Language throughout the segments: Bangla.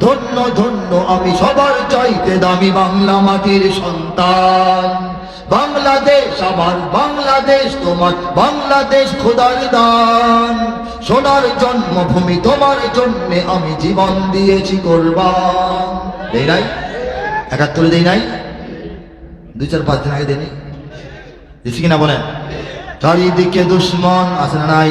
ধন্য ধন্য, আমি সবার চাইতে দামি বাংলা মাটির সন্তান। বাংলাদেশ আমার, বাংলাদেশ তোমার, বাংলাদেশ খোদার দান। সোনার জন্মভূমি তোমার জন্য আমি জীবন দিয়েছি করবান। দেই নাই? একাত্তরে দেই নাই? দুই চার পাঁচ দিন আগে দেয়নি দিচ্ছি কিনা বলেন? চারিদিকে দুশ্মন আছে না নাই?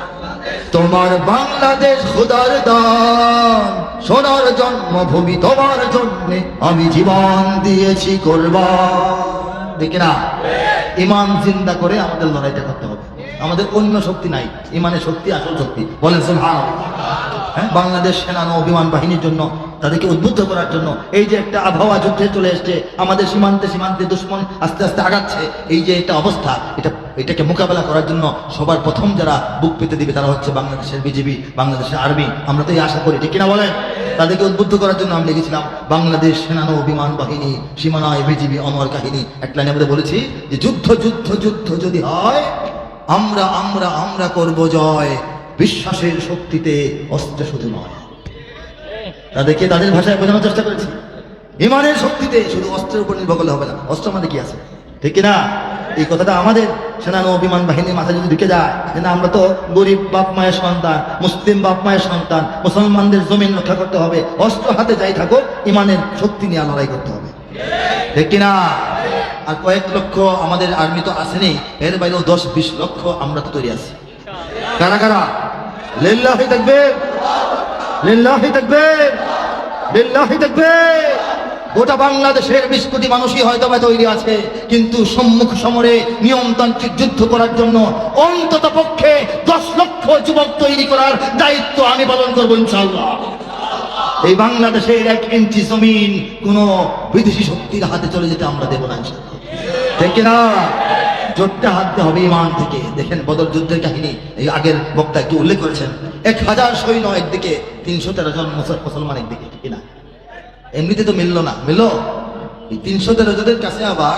তোমার বাংলাদেশ খুদার দান। সোনার জন্মভূমি তোমার জন্যে আমি জীবন দিয়েছি করবা দেখি না ইমান চিন্তা করে আমাদের লড়াইটা করতে হবে। আমাদের অন্য শক্তি নাই। ইমানের শক্তি, আসল শক্তি। বলেন। হ্যাঁ বাংলাদেশ সেনা নৌ বিমান বাহিনীর জন্য, তাদেরকে উদ্বুদ্ধ করার জন্য এই যে একটা আবহাওয়া যুদ্ধে চলে এসছে, আমাদের সীমান্তে সীমান্তে দুশ্মন আস্তে আস্তে আগাচ্ছে, এই যে একটা অবস্থা, এটা এটাকে মোকাবেলা করার জন্য সবার প্রথম যারা বুক পেতে দিবে তারা হচ্ছে বাংলাদেশের বিজিবি বাংলাদেশের আর্মি। আমরা তো এই আশা করি, ঠিক কিনা বলেন? তাদেরকে উদ্বুদ্ধ করার জন্য আমি লিখেছিলাম, বাংলাদেশ সেনা নৌ বিমান বাহিনী, সীমানায় বিজিবি অমর কাহিনী। একটা লাইনে আমরা বলেছি যে যুদ্ধ যুদ্ধ যুদ্ধ যদি হয়, আমরা আমরা আমরা করব জয়। বিশ্বাসের শক্তিতে অস্ত্র শুধু নয়। তাদেরকে তাদের ভাষায় বোঝানোর চেষ্টা করেছি। ইমানের শক্তিতে শুধু অস্ত্রের উপর নির্ভর করলে হবে না। অস্ত্র আমাদের কি আছে? ঠিক না এই কথাটা আমাদের সেনা নৌ বিমান বাহিনীর মাথায় যদি ঢুকে যায় না আমরা তো গরিব বাপ মায়ের সন্তান, মুসলিম বাপ মায়ের সন্তান, মুসলমানদের জমিন রক্ষা করতে হবে, অস্ত্র হাতে যাই থাকো ইমানের শক্তি নিয়ে লড়াই করতে হবে। ঠিক কিনা? আর কয়েক লক্ষ আমাদের আর্মি তো আসেনি, এর বাইরেও দশ বিশ লক্ষ আমরা তো তৈরি আছি। কারা কারা? লিল্লাহি থাকবে লিল্লাহি থাকবে লিল্লাহি থাকবে গোটা বাংলাদেশের বিশ কোটি মানুষই হয়তো বা তৈরি আছে, কিন্তু সম্মুখ সমরে নিয়মতান্ত্রিক যুদ্ধ করার জন্য অন্তত পক্ষে দশ লক্ষ যুবক তৈরি করার দায়িত্ব আমি পালন করব ইনশাল্লাহ এই বাংলাদেশের এক ইঞ্চি জমিন কোন বিদেশি শক্তির হাতে চলে যেতে আমরা দেব না। ঠিক না জোরটা হাতে হবে ইমান থেকে। দেখেন বদল যুদ্ধের কাহিনী, এই আগের বক্তা একটু উল্লেখ করেছেন? এক হাজার সৈন্য একদিকে, তিনশো তেরো জন মুসল- মুসলমান একদিকে, ঠিক না এমনিতে তো মিললো না। মিললো? এই তিনশো তেরো জনের কাছে আবার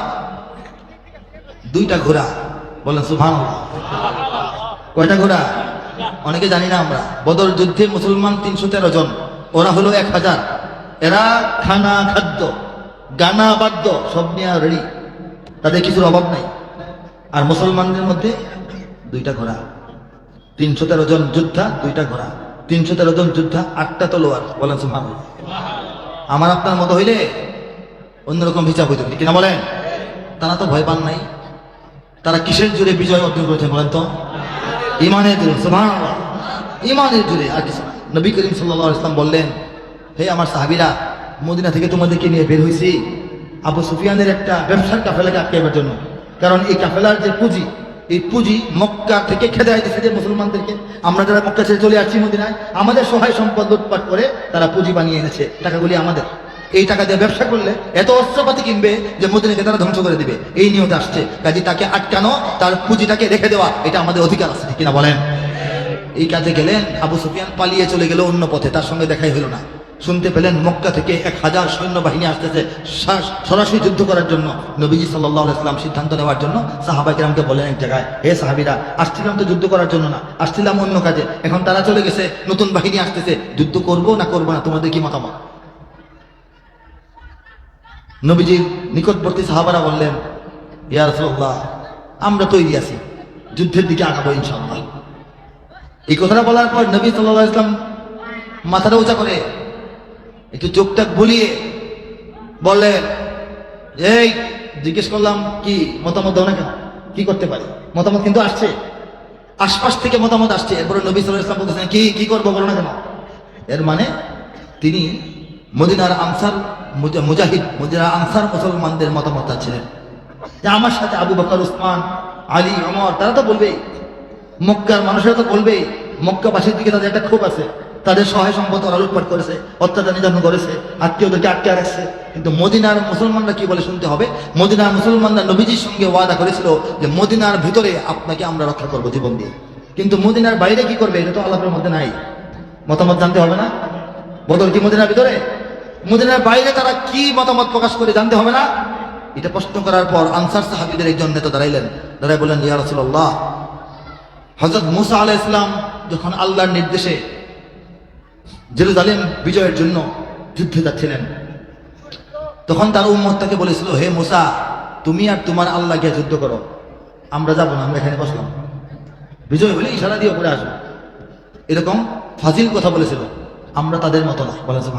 দুইটা ঘোড়া। বলেন সুভান কয়টা ঘোড়া? অনেকে জানি না আমরা। বদর যুদ্ধে মুসলমান তিনশো তেরো জন। ওরা হলো এক হাজার। এরা খানা খাদ্য, গানা বাদ্য, সব নিয়ে রেডি তাদের কিছুর অভাব নাই। আর মুসলমানদের মধ্যে দুইটা ঘোড়া। তিনশো তেরো জন যোদ্ধা, দুইটা ঘোড়া। তিনশো তেরো জন যোদ্ধা, আটটা তলোয়ার। বলেন সুভান আমার আপনার মতো হইলে অন্যরকম হিসাব হইত। কিনা বলেন? তারা তো ভয় পান নাই। তারা কিসের জুড়ে বিজয় অর্জন করেছেন বলেন তো? ইমানের জুড়ে ইমানের জুড়ে। আর কিছু নবী করিম আলাইহি ইসলাম বললেন, হে আমার সাহাবিরা, মদিনা থেকে তোমাদেরকে নিয়ে বের হয়েছি আবু সুফিয়ানের একটা ব্যবসার কাফেলাকে আটকাইবার জন্য। কারণ এই কাফেলার যে পুঁজি এই পুঁজি মক্কা থেকে খেদাই দিচ্ছে যে মুসলমানদেরকে। আমরা যারা মক্কা ছেড়ে চলে আসছি মদিনায়, আমাদের সহায় সম্পদ লুটপাট করে তারা পুঁজি বানিয়ে এনেছে। টাকাগুলি আমাদের। এই টাকা দিয়ে ব্যবসা করলে এত অস্ত্রপাতি কিনবে যে মদিনাকে তারা ধ্বংস করে দিবে। এই নিয়ত আসছে। কাজে তাকে আটকানো, তার পুঁজিটাকে রেখে দেওয়া, এটা আমাদের অধিকার আছে কিনা বলেন? এই কাজে গেলেন আবু সুফিয়ান পালিয়ে চলে গেল অন্য পথে, তার সঙ্গে দেখাই হলো না। শুনতে পেলেন মক্কা থেকে এক হাজার সৈন্যবাহিনী আসতেছে সরাসরি যুদ্ধ করার জন্য। নবীজি সাল্লাহ ইসলাম সিদ্ধান্ত নেওয়ার জন্য সাহাবাইকেরামকে বলেন এক জায়গায়, হে সাহাবিরা, আসছিলাম তো যুদ্ধ করার জন্য না, আসছিলাম অন্য কাজে। এখন তারা চলে গেছে, নতুন বাহিনী আসতেছে। যুদ্ধ করব না করব না, তোমাদের কি মতামত? নবীজির নিকটবর্তী সাহাবারা বললেন, ইয়া রাসূলুল্লাহ, আমরা তৈরি আছি, যুদ্ধের দিকে আগাবো ইনশাআল্লাহ। এই কথাটা বলার পর নবী আলাইহি ইসলাম মাথাটা উঁচা করে একটু চোখটা বলিয়ে বললেন, এই, জিজ্ঞেস করলাম, কি মতামত দাও না কেন? কি করতে পারি? মতামত কিন্তু আসছে। আশপাশ থেকে মতামত আসছে। এরপরে নবী সাল্লাহ ইসলাম বলতেছেন, কি কি করব বলো না কেন? এর মানে তিনি মদিনার আনসার, মুজা- মুজাহিদ, মদিনার আনসার মুসলমানদের মতামত ছিলেন যে আমার সাথে আবু বকর, উসমান, আলী অমর তারা তো বলবেই। মক্কার মানুষেরা তো বলবেই। মক্কাবাসীর দিকে তাদের একটা ক্ষোভ আছে। তাদের সহায় সম্পদ ওরা লুটপাট করেছে, অত্যাচার নির্যাতন করেছে, আত্মীয়দেরকে আটকে রাখছে। কিন্তু মদিনার মুসলমানরা কি বলে শুনতে হবে? মদিনার মুসলমানরা নবীজির সঙ্গে ওয়াদা করেছিল যে মদিনার ভিতরে আপনাকে আমরা রক্ষা করব জীবন দিয়ে। কিন্তু মদিনার বাইরে কি করবে? এটা তো আল্লাহের মধ্যে নাই। মতামত জানতে হবে না? বদল কি মদিনার ভিতরে? মদিনার বাইরে তারা কি মতামত প্রকাশ করে জানতে হবে না? এটা প্রশ্ন করার পর আনসার সাহাবিদের একজন নেতা দাঁড়াইলেন। দাঁড়াই বললেন, ইয়া রাসূলুল্লাহ। হযরত মুসা আলাইহিস ইসলাম যখন আল্লাহর নির্দেশে জেরুজালেম বিজয়ের জন্য যুদ্ধে যাচ্ছিলেন। তখন তার উম্মত তাকে বলেছিল, হে মুসা, তুমি আর তোমার আল্লাহ গিয়ে যুদ্ধ করো। আমরা যাব না, আমরা এখানে বসলাম। বিজয় হলে ইশারা দিয়ে পড়ে আসব এরকম ফাজিল কথা বলেছিল। আমরা তাদের মতো না। বলেছে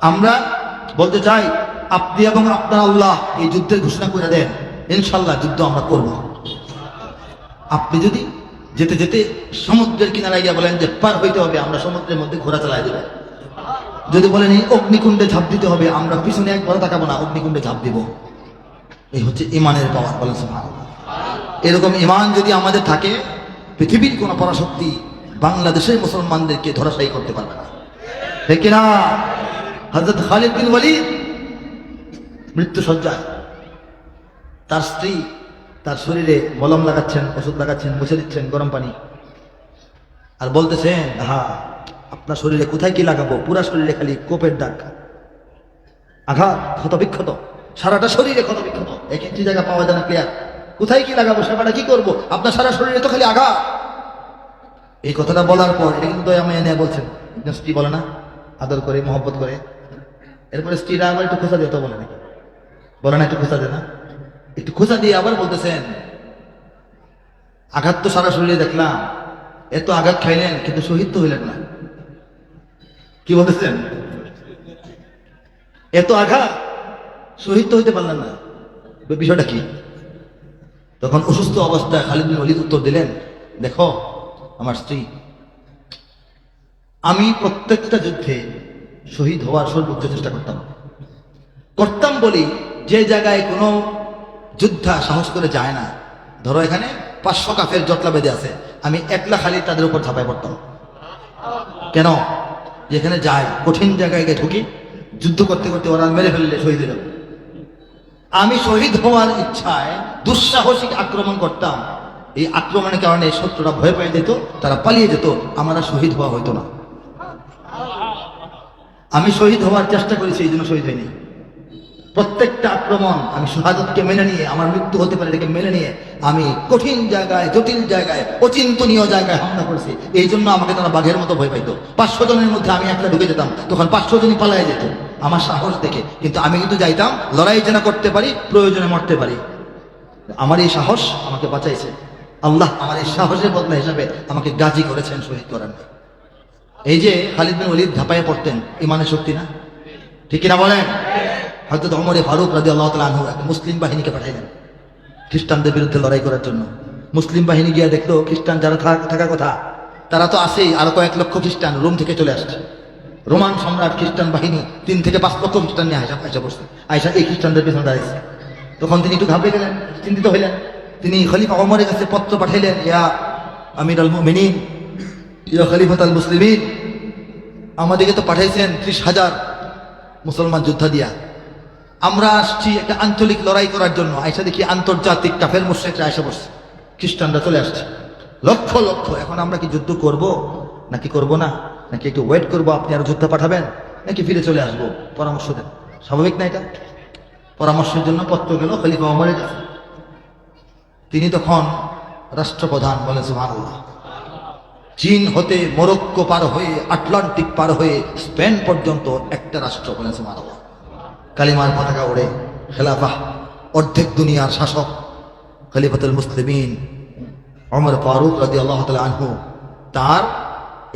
আমরা বলতে চাই, আপনি এবং আপনার আল্লাহ এই যুদ্ধের ঘোষণা করে দেন ইনশাল্লাহ যুদ্ধ আমরা করব। আপনি যদি যেতে যেতে সমুদ্রের কিনারায় গিয়ে বলেন যে, পার হইতে হবে, আমরা সমুদ্রের মধ্যে ঘোরা চালাই দেবেন যদি বলেন, এই অগ্নিকুণ্ডে ঝাঁপ দিতে হবে, আমরা পিছনে একবার তাকাবো না, অগ্নিকুণ্ডে ঝাঁপ দিব। এই হচ্ছে ইমানের পাওয়ার, বলেন। এরকম ইমান যদি আমাদের থাকে, পৃথিবীর কোনো পরাশক্তি বাংলাদেশের মুসলমানদেরকে ধরাশায়ী করতে পারবে না। ঠিক না হজরত খালিদ বিন ওয়ালিদ মৃত্যু সজ্জায় তার স্ত্রী তার শরীরে মলম লাগাচ্ছেন, ওষুধ লাগাচ্ছেন মুছে দিচ্ছেন গরম পানি। আর বলতেছেন হা আপনার শরীরে কোথায় কি লাগাবো? পুরা শরীরে খালি কোপের দাগ। আঘাত ক্ষত বিক্ষত সারাটা শরীরে ক্ষত বিক্ষত এক একটি জায়গা পাওয়া যায় না ক্লিয়ার কোথায় কি লাগাবো? সেবাটা কি করব? আপনার সারা শরীরে তো খালি আঘাত। এই কথাটা বলার পর এটা কিন্তু মেয়ে নেয় বলছেন। স্ত্রী বলে না, আদর করে, মহব্বত করে। এরপরে স্ত্রীরা আবার একটু খোঁচা দিয়ে, তো বলে নাকি? বলে না একটু খোঁচা দেয় না? একটু খোঁজা দিয়ে আবার বলতেছেন, আঘাত তো সারা শরীরে দেখলাম, এত আঘাত খাইলেন, কিন্তু শহীদ তো হইলেন না। কি বলতেছেন? এত আঘাত, শহীদ তো হইতে পারলেন না। বিষয়টা কি? তখন অসুস্থ অবস্থায় খালিদ বিন ওয়ালিদ উত্তর দিলেন, দেখো, আমার স্ত্রী, আমি প্রত্যেকটা যুদ্ধে শহীদ হওয়ার সর্বোচ্চ চেষ্টা করতাম। করতাম বলি, যে জায়গায় কোনো যোদ্ধা সাহস করে যায় না। ধরো এখানে পাঁচশো কাফের জটলা বেঁধে আছে। আমি একলা খালি তাদের উপর ঝাঁপাই পড়তাম। কেন? যেখানে যায়, কঠিন জায়গায় গিয়ে ঢুকি, যুদ্ধ করতে করতে ওরা মেরে ফেললে শহীদ হয়ে আমি শহীদ হওয়ার ইচ্ছায় দুঃসাহসিক আক্রমণ করতাম। এই আক্রমণের কারণে শত্রুরা ভয় পেয়ে যেত, তারা পালিয়ে যেত। আমরা শহীদ হওয়া হইতো না। আমি শহীদ হওয়ার চেষ্টা করেছি, এই জন্য শহীদ হয়নি প্রত্যেকটা আক্রমণ আমি শাহাদতকে মেনে নিয়ে, আমার মৃত্যু হতে পারে এটাকে মেনে নিয়ে আমি কঠিন জায়গায়, জটিল জায়গায়, অচিন্তনীয় জায়গায় হামলা করেছি। এই জন্য আমাকে তারা বাঘের মতো ভয় পাইতো। পাঁচশো জনের মধ্যে আমি একটা ঢুকে যেতাম। তখন পাঁচশো জনই পালায় যেত। আমার সাহস দেখে। কিন্তু আমি কিন্তু যাইতাম, লড়াই যেন করতে পারি, প্রয়োজনে মরতে পারি। আমার এই সাহস আমাকে বাঁচাইছে। আল্লাহ আমার এই সাহসের বদলা হিসাবে আমাকে গাজী করেছেন শহীদ করেন এই যে খালিদ বিন ওলিদ ঝাঁপাইয়ে পড়তেন, ইমানের শক্তি না? ঠিক কিনা বলেন? হয়তো অমরে ফারুক রাজি আল্লাহ তালা আনহু একটা মুসলিম বাহিনীকে পাঠাইলেন খ্রিস্টানদের বিরুদ্ধে লড়াই করার জন্য। মুসলিম বাহিনী গিয়ে দেখল, খ্রিস্টান যারা থাকার কথা, তারা তো আসেই আরও কয়েক লক্ষ খ্রিস্টান রোম থেকে চলে আসছে। রোমান সম্রাট খ্রিস্টান বাহিনী তিন থেকে পাঁচ লক্ষ খ্রিস্টান নিয়ে আয়সা আয়সা বসছে আয়সা এই খ্রিস্টানদের পেছনে দাঁড়িয়েছে তখন তিনি একটু ঘাবড়ে গেলেন, চিন্তিত হইলেন। তিনি খলিফা অমরের কাছে পত্র পাঠাইলেন, ইয়া আমির আল মুমিনিন, ইয়া খলিফাত আল মুসলিমিন, আমাদেরকে তো পাঠাইছেন ত্রিশ হাজার মুসলমান যোদ্ধা দিয়া। আমরা আসছি একটা আঞ্চলিক লড়াই করার জন্য। আইসা দেখি আন্তর্জাতিক কাফের মুশ্রিকরা এসে বসছে। খ্রিস্টানরা চলে আসছে। লক্ষ লক্ষ, এখন আমরা কি যুদ্ধ করব? নাকি করব না? নাকি একটু ওয়েট করব? আপনি আরও যুদ্ধ পাঠাবেন? নাকি ফিরে চলে আসব? পরামর্শ দেন। স্বাভাবিক না এটা? পরামর্শের জন্য পত্র গেল, খলিফা অমরের কাছে তিনি তখন রাষ্ট্রপ্রধান বলে, সুবহানাল্লাহ। চীন হতে মরক্কো পার হয়ে, আটলান্টিক পার হয়ে, স্পেন পর্যন্ত একটা রাষ্ট্র বলে, সুবহানাল্লাহ। কালিমার পতাকা ওড়ে খেলাফা অর্ধেক দুনিয়ার শাসক, খলিফাতুল মুসলিমিন অমর ফারুক রাজি আল্লাহ তালা আনহু। তার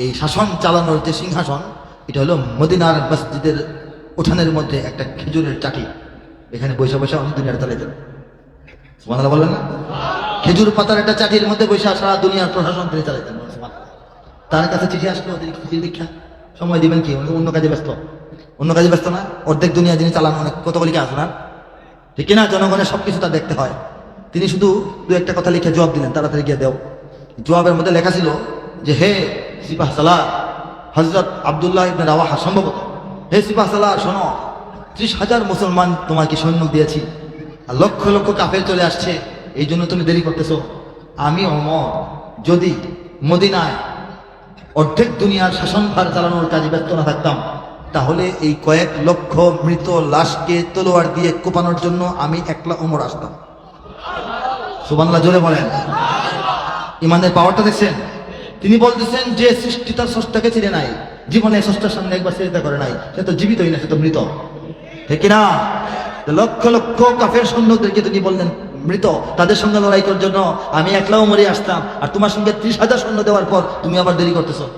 এই শাসন চালানোর যে সিংহাসন, এটা হলো মদিনার মসজিদের উঠানের মধ্যে একটা খেজুরের চাটি এখানে বৈশা বৈশা উনি দুনিয়ার চালিয়ে যান না? খেজুর পাতার একটা চাটির মধ্যে বসে সারা দুনিয়ার প্রশাসন তিনি চালাইতেন তার কাছে চিঠি আসলো তিনি চিঠি দীক্ষা সময় দিবেন কি? অন্য কাজে ব্যস্ত। অন্য কাজে ব্যস্ত না। অর্ধেক দুনিয়া যিনি চালান, অনেক কতগুলি কাজ না ঠিক কিনা? জনগণের সবকিছু তার দেখতে হয়। তিনি শুধু দু একটা কথা লিখে জবাব দিলেন, তাড়াতাড়ি গিয়ে দেও। জবাবের মধ্যে লেখা ছিল যে, হে সিপাহ সালাহ হজরত আবদুল্লাহ ইবনে রাওয়াহা, সম্ভবত। হে সিপাহ সালাহ, শোনো, ত্রিশ হাজার মুসলমান তোমাকে সৈন্য দিয়েছি? আর লক্ষ লক্ষ কাফের চলে আসছে। এই জন্য তুমি দেরি করতেছো। আমি অমর। যদি মদিনায় অর্ধেক দুনিয়ার শাসনভার চালানোর কাজে ব্যস্ত না থাকতাম তাহলে এই কয়েক লক্ষ মৃত লাশকে তলোয়ার দিয়ে কোপানোর জন্য আমি একলা ওমর আসতাম। সুবাংলা জোরে বলেন। ইমানের পাওয়ারটা দেখছেন? তিনি বলতেছেন যে সৃষ্টি তার স্রষ্টাকে চিনে নাই। জীবনে স্রষ্টার সামনে একবার চিন্তা করে নাই। সে তো জীবিতই না, সে তো মৃত। ঠিক না লক্ষ লক্ষ কাফের সৈন্যদেরকে তিনি বললেন, মৃত, তাদের সঙ্গে লড়াই করার জন্য আমি একলাও মরে আসতাম। আর তোমার সঙ্গে ত্রিশ হাজার সৈন্য দেওয়ার পর তুমি আবার দেরি করতেছো।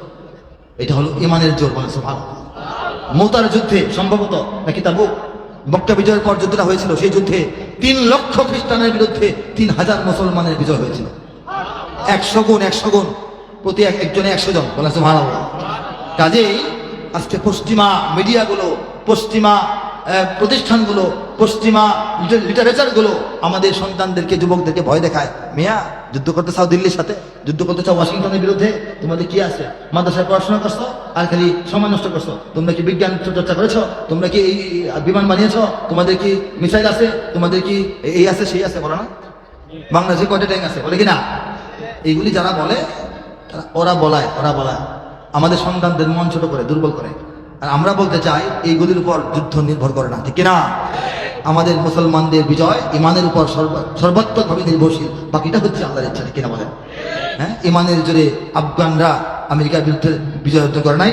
এটা হলো ইমানের জোর বলেছ ভালো মৌতার যুদ্ধে সম্ভবত নাকি তাবুক মক্কা বিজয়ের পর যুদ্ধটা হয়েছিল, সেই যুদ্ধে তিন লক্ষ খ্রিস্টানের বিরুদ্ধে তিন হাজার মুসলমানের বিজয় হয়েছিল। একশো গুণ একশো গুণ, প্রতি এক একজনে একশো জন বলেছে ভালো কাজেই আজকে পশ্চিমা মিডিয়াগুলো পশ্চিমা প্রতিষ্ঠানগুলো, পশ্চিমা লিটারেচারগুলো আমাদের সন্তানদেরকে, যুবকদেরকে ভয় দেখায়। মিয়া, যুদ্ধ করতে চাও দিল্লির সাথে? যুদ্ধ করতে চাও ওয়াশিংটনের বিরুদ্ধে? তোমাদের কি আছে? মাদ্রাসায় পড়াশোনা করছ আর খালি সময় নষ্ট করছ? তোমরা কি বিজ্ঞান চর্চা করেছ? তোমরা কি এই বিমান বানিয়েছো? তোমাদের কি মিসাইল আছে? তোমাদের কি এই আছে, সেই আছে? বলো না। বাংলাদেশে কয়টা ট্যাঙ্ক আছে? বলে কি না? এইগুলি যারা বলে ওরা বলায় ওরা বলায়। আমাদের সন্তানদের মন ছোট করে, দুর্বল করে। আর আমরা বলতে চাই এইগুলির উপর যুদ্ধ নির্ভর করে না, ঠিক না আমাদের মুসলমানদের বিজয় ইমানের উপর সর্ব- সর্বাত্মকভাবে নির্ভরশীল, বাকিটা হচ্ছে আল্লাহর ইচ্ছা, ঠিক কিনা বলেন? হ্যাঁ ইমানের জোরে আফগানরা আমেরিকার বিরুদ্ধে বিজয় করে নাই।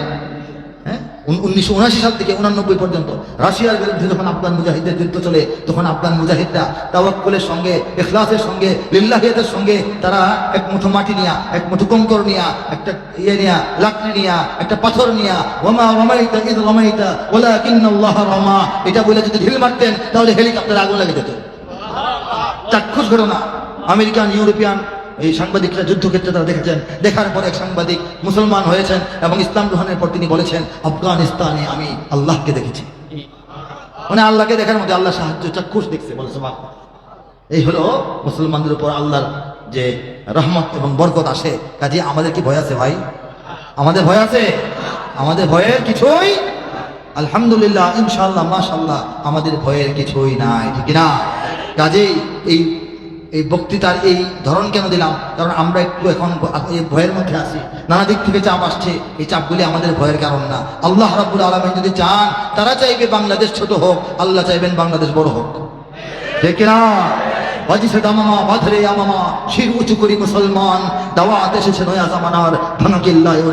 উনিশশো উনআশি সাল থেকে উনানব্বই পর্যন্ত রাশিয়ার বিরুদ্ধে যখন আফগান মুজাহিদদের যুদ্ধ চলে, তখন আফগান মুজাহিদরা তাওয়াক্কুলের সঙ্গে, ইখলাসের সঙ্গে, লিল্লাহিয়াতের সঙ্গে তারা এক মুঠো মাটি নিয়া, এক মুঠো কঙ্কর নিয়া, একটা ইয়ে নিয়া, লাকড়ি নিয়া, একটা পাথর নিয়া ওমা রমাইতা ইদ রমাইতা ওলাকিন্নাল্লাহ রমা। এটা বলে যদি ঢিল মারতেন, তাহলে হেলিকপ্টার আগুন লেগে যেত চাক্ষুষ ঘটনা। আমেরিকান, ইউরোপিয়ান এই সাংবাদিকরা যুদ্ধক্ষেত্রে তারা দেখেছেন, দেখার পর এক সাংবাদিক মুসলমান হয়েছেন এবং ইসলাম গ্রহণের পর তিনি বলেছেন, আফগানিস্তানে আমি আল্লাহকে দেখেছি। মানে আল্লাহকে দেখার মধ্যে আল্লাহ সাহায্য চাক্ষুষ দেখছে বলেছে এই হলো মুসলমানদের উপর আল্লাহর যে রহমত এবং বরকত আসে। কাজে আমাদের কি ভয় আছে ভাই? আমাদের ভয় আছে? আমাদের ভয়ের কিছুই? আলহামদুলিল্লাহ, ইনশাআল্লাহ মাশাল্লাহ আমাদের ভয়ের কিছুই নাই, ঠিক না কাজেই এই এই বক্তৃতার এই ধরন কেন দিলাম? কারণ আমরা একটু এখন ভয়ের মধ্যে আছি। নানা দিক থেকে চাপ আসছে। এই চাপগুলি আমাদের ভয়ের কারণ না। আল্লাহ রাব্বুল আলমিন যদি চান, তারা চাইবে বাংলাদেশ ছোট হোক, আল্লাহ চাইবেন বাংলাদেশ বড় হোক। ঠিক না শির উঁচু করি মুসলমান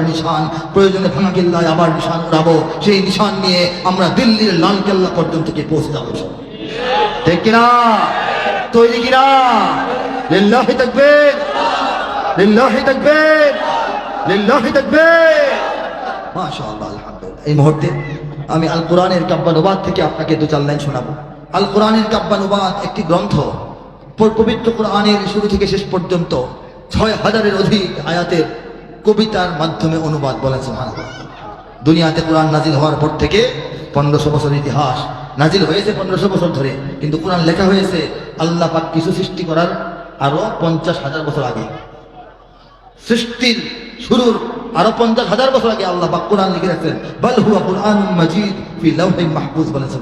নিশান। প্রয়োজনে আবার সেই নিশান নিয়ে আমরা দিল্লির লাল কেল্লা পর্যন্ত পৌঁছে যাব। ঠিক কিনা? তৈরি কিনা লিল্লাহি তাকবীর। লিল্লাহি তাকবীর। লিল্লাহি তাকবীর। মাশাআল্লাহ, আলহামদুলিল্লাহ। এই মুহূর্তে আমি আল কোরআনের কাব্যানুবাদ থেকে আপনাকে দু চার লাইন শোনাবো। আল কোরআনের কাব্যানুবাদ একটি গ্রন্থ পবিত্র কোরআনের শুরু থেকে শেষ পর্যন্ত ছয় হাজারের অধিক আয়াতের কবিতার মাধ্যমে অনুবাদ বলেছে মানব দুনিয়াতে কোরআন নাজিল হওয়ার পর থেকে পনেরোশো বছর ইতিহাস নাজিল হয়েছে পনেরোশো বছর ধরে। কিন্তু কোরআন লেখা হয়েছে আল্লাহ পাক কিছু সৃষ্টি করার আরও পঞ্চাশ হাজার বছর আগে। সৃষ্টির শুরুর আরও পঞ্চাশ হাজার বছর আগে আল্লাহ পাক কোরআন লিখে রাখছেন, বল হুয়া কোরআন মাজিদ ফি লাউহিন মাহফুজ বলেছে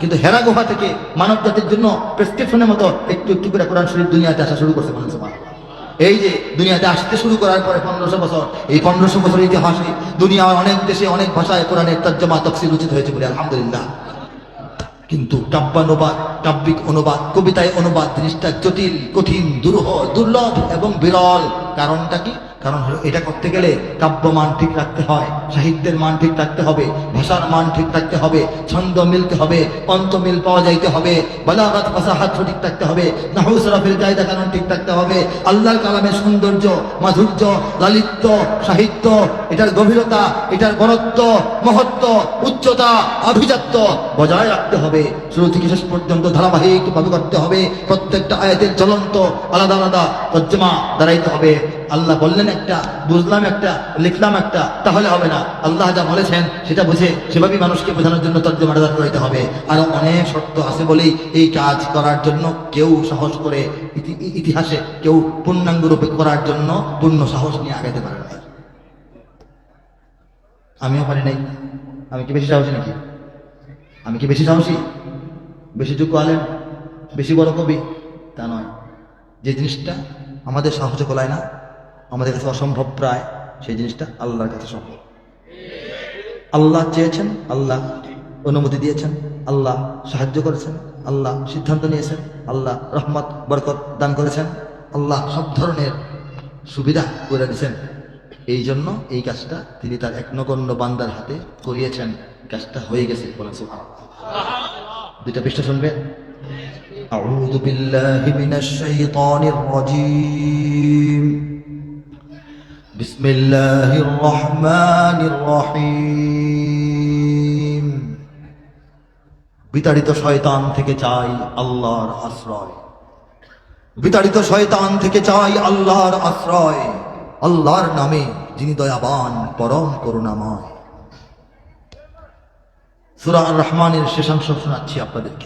কিন্তু হেরা গুহা থেকে মানব জাতির জন্য প্রেসক্রিপশনের মতো একটু একটু করে কোরআন শরীফ দুনিয়াতে আসা শুরু করছে বলেছে এই যে দুনিয়াতে আসতে শুরু করার পরে পনেরোশো বছর, এই পনেরোশো বছর ইতিহাসে দুনিয়ার অনেক দেশে অনেক ভাষায় কোরআনের তর্জমা, তফসিল উচিত হয়েছে বলে আলহামদুলিল্লাহ। কিন্তু কাব্যানুবাদ কাব্যিক অনুবাদ, কবিতায় অনুবাদ জিনিসটা জটিল, কঠিন, দুরূহ, দুর্লভ এবং বিরল। কারণটা কি? কারণ হলো এটা করতে গেলে কাব্য মান ঠিক রাখতে হয়, সাহিত্যের মান ঠিক রাখতে হবে, ভাষার মান ঠিক রাখতে হবে, ছন্দ মিলতে হবে পন্ত মিল পাওয়া যাইতে হবে, বালাগাত ফাসাহাত ঠিক রাখতে হবে নাহু সরাফের কায়দা কানুন ঠিক রাখতে হবে, আল্লাহর কালামের সৌন্দর্য, মাধুর্য, লালিত্য, সাহিত্য, এটার গভীরতা, এটার বরত্ব, মহত্ব, উচ্চতা, আভিজাত্য বজায় রাখতে হবে। শুরু থেকে শেষ পর্যন্ত ধারাবাহিক ভাবে করতে হবে, প্রত্যেকটা আয়াতের চলন্ত আলাদা আলাদা তর্জমা দাঁড়াইতে হবে। আল্লাহ বললেন একটা, বুঝলাম একটা, লিখলাম একটা, তাহলে হবে না। আল্লাহ যা বলেছেন, সেটা বুঝে সেভাবেই মানুষকে বোঝানোর জন্য তর্জমা দাঁড় করাইতে হবে। আরও অনেক শর্ত আছে বলেই এই কাজ করার জন্য কেউ সাহস করে ইতিহাসে কেউ পূর্ণাঙ্গ রূপে করার জন্য পূর্ণ সাহস নিয়ে আগাতে পারে না। আমিও পারি নাই। আমি কি বেশি সাহসী নাকি? আমি কি বেশি সাহসী? বেশি যোগ্য আলেন বেশি বড় কবি? তা নয়। যে জিনিসটা আমাদের সাহসে কোলায় না আমাদের কাছে অসম্ভব প্রায় সেই জিনিসটা আল্লাহর কাছে সম্ভব আল্লাহ চেয়েছেন আল্লাহ অনুমতি দিয়েছেন আল্লাহ সাহায্য করেছেন আল্লাহ সিদ্ধান্ত নিয়েছেন আল্লাহ রহমত বরকত দান করেছেন আল্লাহ সব ধরনের সুবিধা করে দিয়েছেন এই জন্য এই কাজটা তিনি তার এক নগণ্য বান্দার হাতে করিয়েছেন কাজটা হয়ে গেছে বলেন সুবহানাল্লাহ। দুইটা পৃষ্ঠা শুনবেন أعوذ بالله من الشيطان الرجيم بسم الله الرحمن الرحيم বিতাড়িত শয়তান থেকে চাই আল্লাহর আশ্রয় বিতাড়িত শয়তান থেকে চাই আল্লাহর আশ্রয় আল্লাহর নামে যিনি দয়াবান পরম করুণাময় সূরা আর রহমানের শেষাংশ শোনাচ্ছি আপনাদেরকে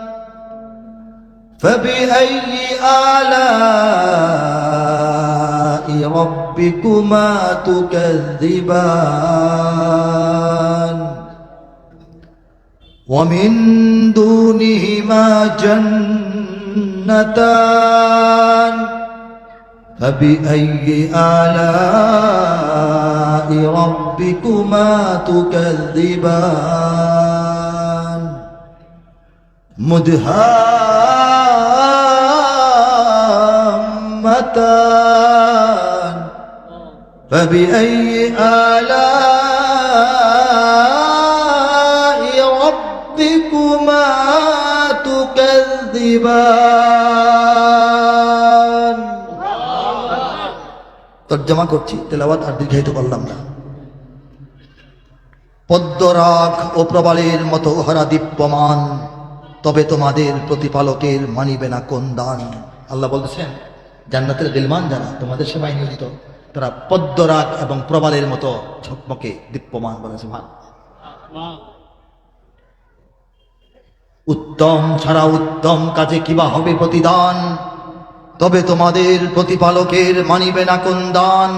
فبأي آلاء ربكما تكذبان؟ ومن دونهما جنتان. فبأي آلاء ربكما تكذبان؟ مدهامتان فبأي آلاء ربكما تكذبان তর্জমা করছি তেলাওয়াত আর দীর্ঘায়িত করলাম না পদ্মরাগ ও প্রবালের মতো হরা দীপ্যমান তবে তোমাদের প্রতিপালকের মানিবে না কোন দান আল্লাহ বলতেছেন জান্নাতের গিলমান যারা, তোমাদের সেবায় নিয়োজিত, তারা পদ্মরাগ এবং প্রবালের মতো ঝকমকে দীপ্যমান বলেছে ভান উত্তম ছাড়া উত্তম কাজে কিবা হবে প্রতিদান? তবে তোমাদের প্রতিপালকের মানিবে না কোন দান।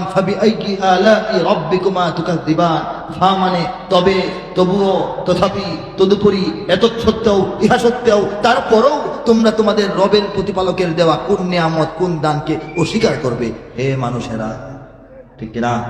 মানে তবে, তবুও, তথাপি, তদুপরি এত সত্ত্বেও, ইহা সত্ত্বেও, তারপরেও তোমরা তোমাদের রবের প্রতিপালকের দেওয়া কোন নিয়ামত, কোন দানকে অস্বীকার করবে? হে মানুষেরা, ঠিক কিনা?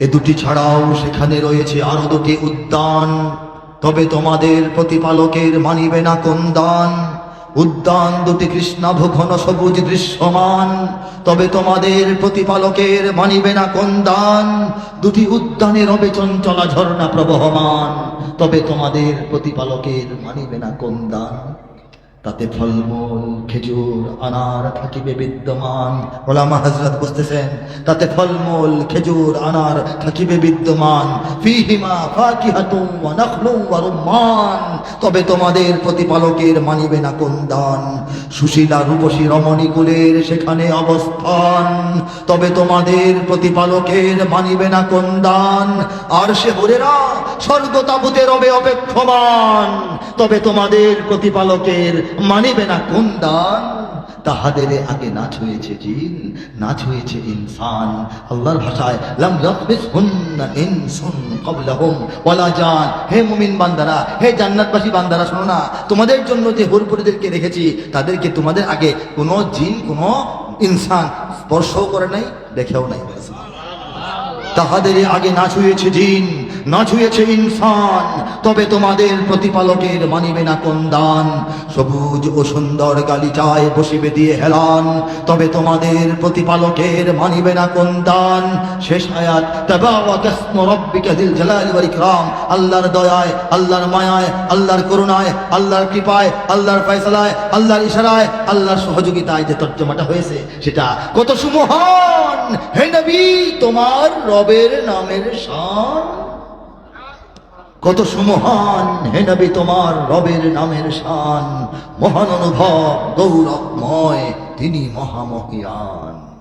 এ দুটি ছাড়াও সেখানে রয়েছে আরও দুটি উদ্যান। তবে তোমাদের প্রতিপালকের মানিবে না কোন দান। উদ্যান দুটি কৃষ্ণাভ ঘন সবুজ দৃশ্যমান। তবে তোমাদের প্রতিপালকের মানিবে না কোন দান। দুটি উদ্যানের হবে চঞ্চলা ঝর্ণা প্রবহমান। তবে তোমাদের প্রতিপালকের মানিবে না কোন দান। তাতে ফলমূল, খেজুর, আনার থাকিবে বিদ্যমান। ওলামা হজরত বুঝতেছেন, তাতে ফলমূল, খেজুর, আনার থাকিবে বিদ্যমান। ফিহিমা তবে তোমাদের প্রতিপালকের মানিবে না কোন দান। সুশীলা রূপসী রমণী কুলের সেখানে অবস্থান। তবে তোমাদের প্রতিপালকের মানিবে না কোন দান। আর সে হরেরা স্বর্গ তাবুতে রবে অপেক্ষমান। তবে তোমাদের প্রতিপালকের মানিবে না কোন দান? তাহাদের আগে নাচ হয়েছে জিন, নাচ হয়েছে ইনসান। আল্লাহর ভাষায় হে মুমিন বান্দারা, হে জান্নাতবাসী বান্দারা, শোনো না, তোমাদের জন্য যে হুরপুরিদেরকে রেখেছি, তাদেরকে তোমাদের আগে কোনো জিন, কোনো ইনসান স্পর্শও করে নাই, দেখেও নাই তাহাদের আগে না ছুঁয়েছে জিন, না ছুঁয়েছে ইনসান। তবে তোমাদের প্রতিপালকের মানিবে না কোন দান। সবুজ ও সুন্দর গালিচায় বসিবে দিয়ে হেলান। তবে তোমাদের প্রতিপালকের মানিবে না কোন দান। শেষ আয়াত, তাবারাকা ইসমু রাব্বিকা যিল জালালি ওয়াল ইকরাম। আল্লাহর দয়ায়, আল্লাহর মায়ায়, আল্লাহর করুণায়, আল্লাহর কৃপায়, আল্লাহর ফয়সালায়, আল্লাহর ইশারায়, আল্লাহর সহযোগিতায় যে তর্জমাটা হয়েছে, সেটা কত সুমহান! হে নবী, তোমার রবের নামের শান। কত সুমহান, হে নবী, তোমার রবের নামের শান। মহান অনুভব, গৌরবময়, তিনি মহামহিয়ান।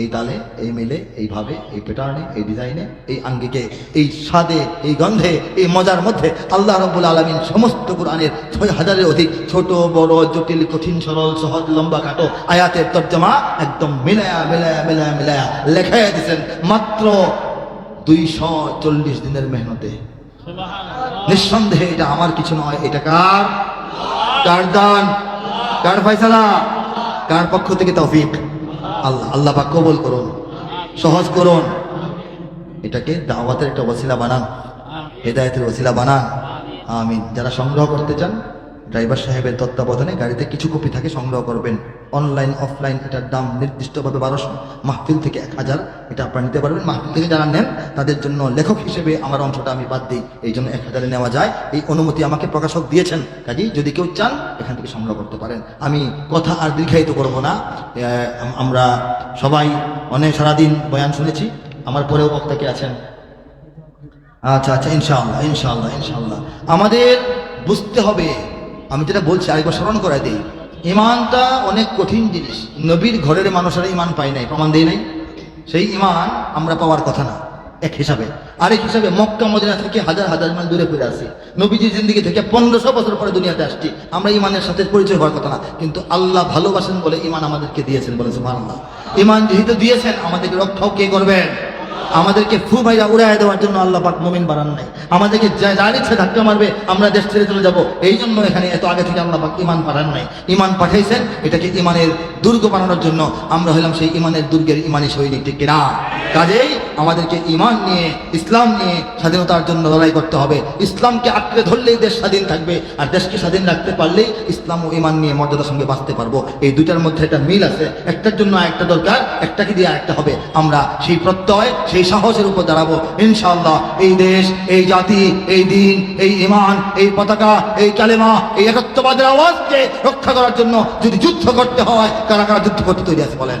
এই তালে এই মিলে এইভাবে এই প্যাটার্নে এই ডিজাইনে এই আঙ্গিকে এই স্বাদে এই গন্ধে এই মজার মধ্যে আল্লাহ রব্বুল আলমিন সমস্ত কোরআনের ছয় হাজারের অধিক ছোট বড় জটিল কঠিন সরল সহজ লম্বা কাটো আয়াতের তর্জমা একদম মিলায়া মিলায়া মিলায়া মিলায়া লেখাইয়া দিয়েছেন মাত্র দুইশো চল্লিশ দিনের মেহনতে। নিঃসন্দেহে এটা আমার কিছু নয় এটা কার? কার দান? কার ফয়সালা? কার পক্ষ থেকে তৌফিক? আল্লাহ আল্লাহ পাক কবল করুন সহজ করুন। এটাকে দাওয়াতের একটা ওসিলা বানান হেদায়তের ওসিলা বানান। আমিন। যারা সংগ্রহ করতে চান ড্রাইভার সাহেবের তত্ত্বাবধানে গাড়িতে কিছু কপি থাকে সংগ্রহ করবেন। অনলাইন, অফলাইন, এটার দাম নির্দিষ্টভাবে বারোশো মাহফিল থেকে এক হাজার। এটা আপনারা নিতে পারবেন। মাহফিল থেকে যারা নেন, তাদের জন্য লেখক হিসেবে আমার অংশটা আমি বাদ দিই। এই জন্য এক হাজারে নেওয়া যায়। এই অনুমতি আমাকে প্রকাশক দিয়েছেন। কাজী যদি কেউ চান, এখান থেকে সংগ্রহ করতে পারেন। আমি কথা আর দীর্ঘায়িত করব না। আমরা সবাই অনেক সারাদিন বয়ান শুনেছি। আমার পরেও বক্তাকে আছেন। আচ্ছা আচ্ছা ইনশাআল্লাহ ইনশাআল্লাহ ইনশাআল্লাহ। আমাদের বুঝতে হবে আমি যেটা বলছি, আরেকবার স্মরণ করাই দিই। ইমানটা অনেক কঠিন জিনিস। নবীর ঘরের মানুষেরা ইমান পায় নাই, প্রমাণ দেয় নাই। সেই ইমান আমরা পাওয়ার কথা না, এক হিসাবে। আরেক হিসাবে মক্কা, মদিনা থেকে হাজার হাজার মাইল দূরে ফিরে আসি নবীজির জিন্দগি থেকে পনেরোশো বছর পরে দুনিয়াতে আসছি। আমরা ইমানের সাথে পরিচয় হওয়ার কথা না, কিন্তু আল্লাহ ভালোবাসেন বলে ইমান আমাদেরকে দিয়েছেন বলে সুবহানাল্লাহ। ইমান যেহেতু দিয়েছেন, আমাদেরকে রক্ষাও কে করবেন? আমাদেরকে ফু ভাইরা উড়াই দেওয়ার জন্য আল্লাহ পাক মুমিন বানান নাই। আমাদেরকে যার ইচ্ছে ধাক্কা মারবে, আমরা দেশ ছেড়ে চলে যাব। এই জন্য এখানে এত আগে থেকে আল্লাহ পাক ইমান পাঠান নাই। ইমান পাঠাইছেন, এটাকে ইমানের দুর্গ বানানোর জন্য আমরা হলাম সেই ইমানের দুর্গের ইমানি সৈনিক ঠিক কিনা কাজেই আমাদেরকে ইমান নিয়ে, ইসলাম নিয়ে স্বাধীনতার জন্য লড়াই করতে হবে। ইসলামকে আঁকড়ে ধরলেই দেশ স্বাধীন থাকবে, আর দেশকে স্বাধীন রাখতে পারলেই ইসলাম ও ইমান নিয়ে মর্যাদার সঙ্গে বাঁচতে পারব। এই দুইটার মধ্যে একটা মিল আছে, একটার জন্য একটা দরকার, একটাকে দিয়ে আরেকটা হবে। আমরা সেই প্রত্যয় সেই সাহসের উপর দাঁড়াবো। ইনশাআল্লাহ, এই দেশ, এই জাতি, এই দিন, এই ইমান এই পতাকা, এই কালেমা, এই একত্ববাদের আওয়াজকে রক্ষা করার জন্য যদি যুদ্ধ করতে হয়, কারা কারা যুদ্ধ করতে তৈরি আছে বলেন?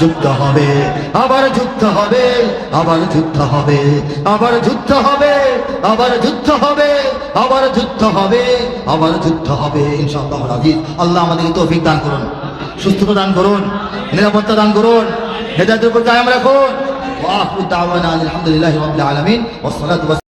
যুদ্ধ হবে, আবার যুদ্ধ হবে, আবার যুদ্ধ হবে, আবার যুদ্ধ হবে, আবার যুদ্ধ হবে, আবার যুদ্ধ হবে, আবার যুদ্ধ হবে, ইনশাআল্লাহ আজিজ আল্লাহ আমাদেরকে তৌফিক দান করুন, সুস্থতা দান করুন, নিরাপত্তা দান করুন, হেদায়তের উপর কায়াম রাখুন। ওয়া আখিরু দাওয়ানা আলহামদুলিল্লাহি রাব্বিল আলামিন ওয়াস